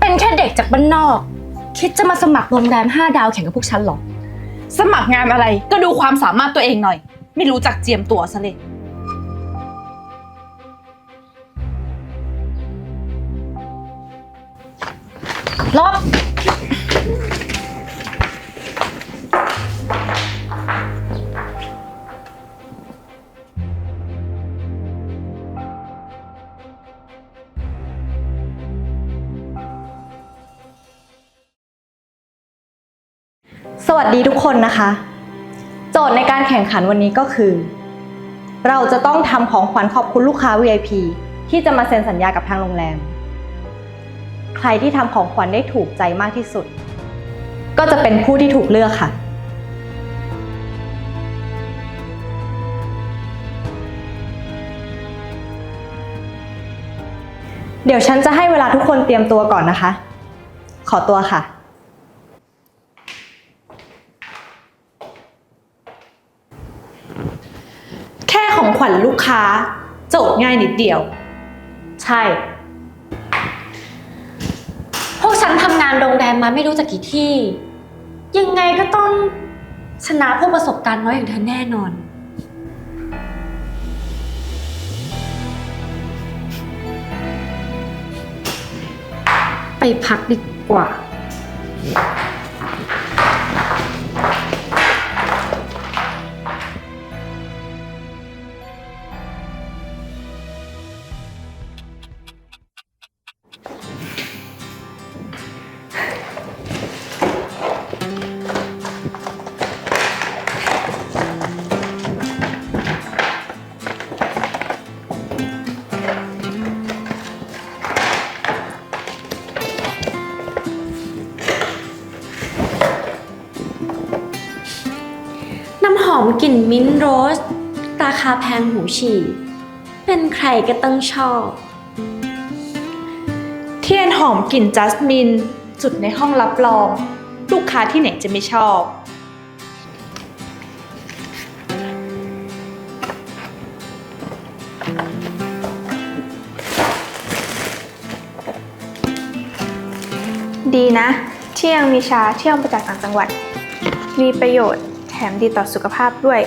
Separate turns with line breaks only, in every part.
เป็นแค่เด็กจากบ้านนอก คิดจะมาสมัครโรงแรมห้าดาวแข่งกับพวกฉันเหรอ
สมัครงานอะไรก็ดูความสามารถตัวเองหน่อย ไม่รู้จักเจียมตัวซะเลย
รอบ
สวัสดีทุกคนนะคะ โจทย์ในการแข่งขันวันนี้ก็คือ เราจะต้องทำของขวัญขอบคุณลูกค้า VIP ที่จะมาเซ็นสัญญากับทางโรงแรม ใครที่ทำของขวัญได้ถูกใจมากที่สุด ก็จะเป็นผู้ที่ถูกเลือกค่ะ เดี๋ยวฉันจะให้เวลาทุกคนเตรียมตัวก่อนนะคะ ขอตัวค่ะ
ของขวัญลูกค้า โจทย์ง่ายนิดเดียว
ใช่
พวกฉันทำงานโรงแรมมาไม่รู้จักกี่ที่ ยังไงก็ต้องชนะพวกประสบการณ์น้อยอย่างเธอแน่นอน ไปพักดีกว่า อมกลิ่นมิ้นท์โรส ราคาแพงหูฉี่ เป็นใครก็ต้องชอบ
เทียนหอมกลิ่นจัสมิน จุดในห้องรับรอง ลูกค้าที่ไหนจะไม่ชอบ
ดีนะ ที่ยังมีชาที่เอามาจากต่างจังหวัด มีประโยชน์แถ มดีต่อสุขภาพด้วย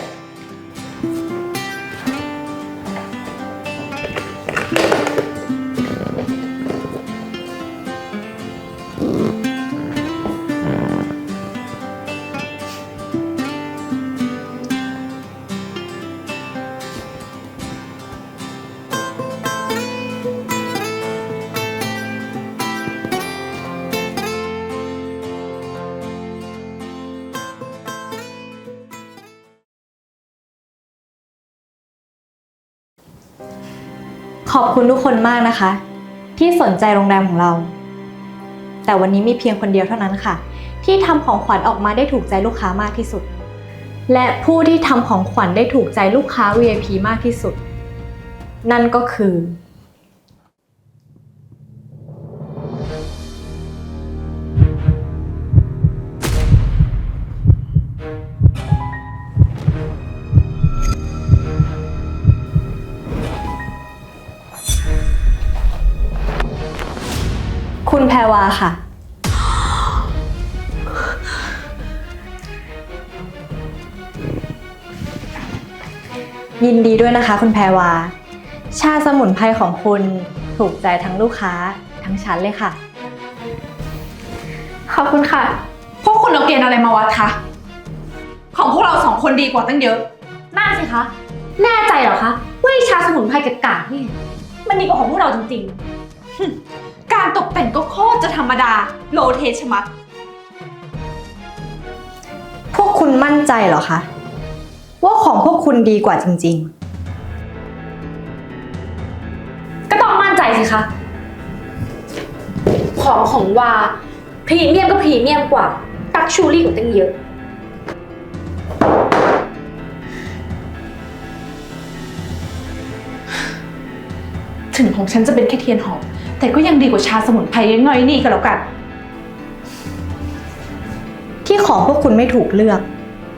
ขอบคุณทุกคนมากนะคะ ที่สนใจโรงแรมของเรา แต่วันนี้มีเพียงคนเดียวเท่านั้นค่ะ ที่ทำของขวัญออกมาได้ถูกใจลูกค้ามากที่สุด และผู้ที่ทำของขวัญได้ถูกใจลูกค้า VIP มากที่สุด นั่นก็คือ วาค่ะ ยินดีด้วยนะคะ คุณแพรวา ชาสมุนไพรของคุณถูกใจทั้งลูกค้าทั้งชั้นเลยค่ะ
ขอบคุณค่ะ
พวกคุณเอาเกณฑ์อะไรมาวัดคะ ของพวกเราสองคนดีกว่าตั้งเยอะ
น่าสิคะ แน่ใจเหรอคะว่าไอ้ชาสมุนไพรกากๆนี่ มันดีกว่าของพวกเราจริง
การตกแต่งก็โคตรจะธรรมดา โลเทชะมัด
พวกคุณมั่นใจเหรอคะ ว่าของพวกคุณดีกว่าจริง
ๆก็ต้องมั่นใจสิคะ ของของวาพรีเมียมก็พรีเมียมกว่าตักชูรี่กว่าตั้งเยอะ
ถึงของฉันจะเป็นแค่เทียนหอม แต่ก็ยังดีกว่าชาสมุนไพรย่อยๆนี่ก็แล้วกัน
ที่ของพวกคุณไม่ถูกเลือก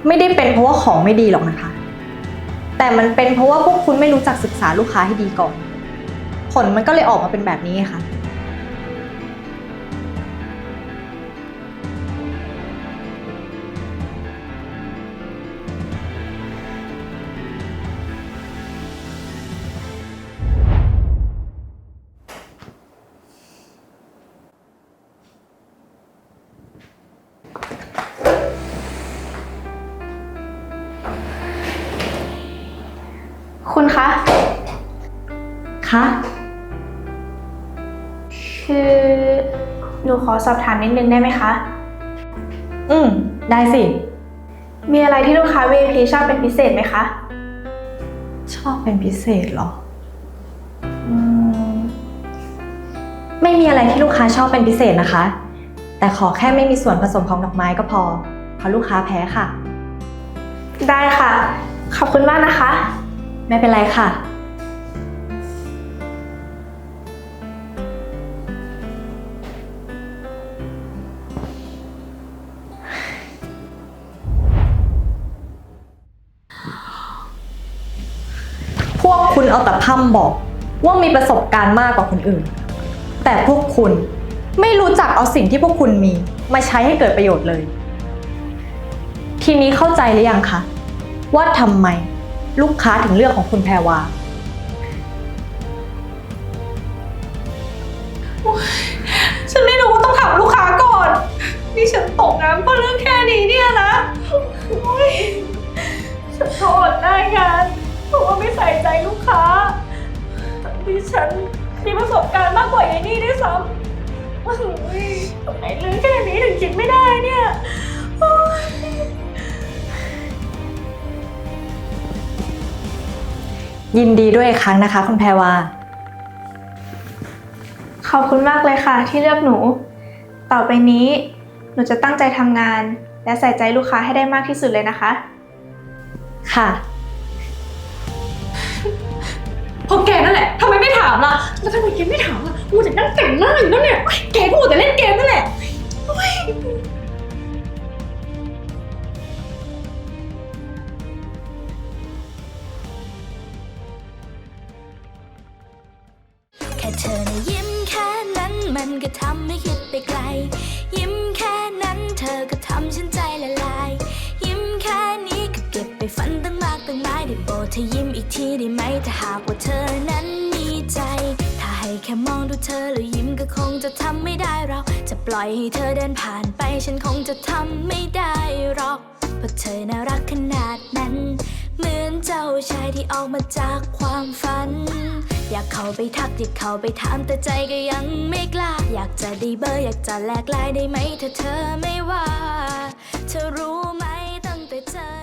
ไม่ได้เป็นเพราะว่าของไม่ดีหรอกนะคะ แต่มันเป็นเพราะว่าพวกคุณไม่รู้จักศึกษาลูกค้าให้ดีก่อน ผลมันก็เลยออกมาเป็นแบบนี้ค่ะ คะ
คือหนูขอสอบถามนิดนึงได้ไหมคะ
อืม ได้สิ
มีอะไรที่ลูกค้า VIP ชอบเป็นพิเศษไหมคะ
ชอบเป็นพิเศษเหรออืมไม่มีอะไรที่ลูกค้าชอบเป็นพิเศษนะคะ แต่ขอแค่ไม่มีส่วนผสมของดอกไม้ก็พอเพราะลูกค้าแพ้ค่ะ
ได้ค่ะ ขอบคุณมากนะคะ
ไม่เป็นไรค่ะ เอาแต่พ่ำบอกว่ามีประสบการณ์มากกว่าคนอื่น แต่พวกคุณไม่รู้จักเอาสิ่งที่พวกคุณมีมาใช้ให้เกิดประโยชน์เลย ทีนี้เข้าใจหรือยังคะว่าทำไมลูกค้าถึงเลือกของคุณแพรวา
ฉันไม่รู้ว่าต้องถามลูกค้าก่อน นี่ฉันตกน้ำเพราะเรื่องแค่นี้เนี่ยนะโอ๊ยฉันโทษได้งาน เพราะว่าไม่ใส่ใจลูกค้าทั้งที่ฉันมีประสบการณ์มากกว่าไอ้นี่ด้วยซ้ำโอ๊ยทำไมเรื่องแค่นี้ถึงคิดไม่ได้เนี่ยโอ๊ย
ยินดีด้วยอีกครั้งนะคะ คุณแพรวา
ขอบคุณมากเลยค่ะ ที่เลือกหนู ต่อไปนี้ หนูจะตั้งใจทำงาน และใส่ใจลูกค้าให้ได้มากที่สุดเลยนะคะ
ค่ะ
เพราะแกนั่นแหละทำไมไม่ถามล่ะ แล้วทำไมแกไม่ถามล่ะมูแต่นั่งแต่งหน้าอยู่นั่นเนี่ยโอ๊ยแกก็มูแต่เล่นเกมนั่นแหละโอ๊ย
แค่เธอนะยิ้มแค่นั้นมันก็ทำให้คิดไปไกล ยิ้มแค่นั้นเธอก็ทำฉันใจละลาย ยิ้มแค่นี้ก็เก็บไปฝันตั้ง้งหลาได้โปรดเธอยิ้มอีกทีได้ไหมถ้าหากว่าเธอนั้นมีใจ ถ้าให้แค่มองดูเธอแล้วยิ้มก็คงจะทำไม่ได้เราจะปล่อยให้เธอเดินผ่านไปฉันคงจะทำไม่ได้หรอกเพราะเธอน่ารักขนาดนั้น เหมือนเจ้าชายที่ออกมาจากความฝัน อยากเข้าไปทักอยากเข้าไปถามแต่ใจก็ยังไม่กล้า อยากจะได้เบอร์อยากจะแลกลายได้ไหมถ้าเธอไม่ว่า เธอรู้ไหมตั้งแต่เจอ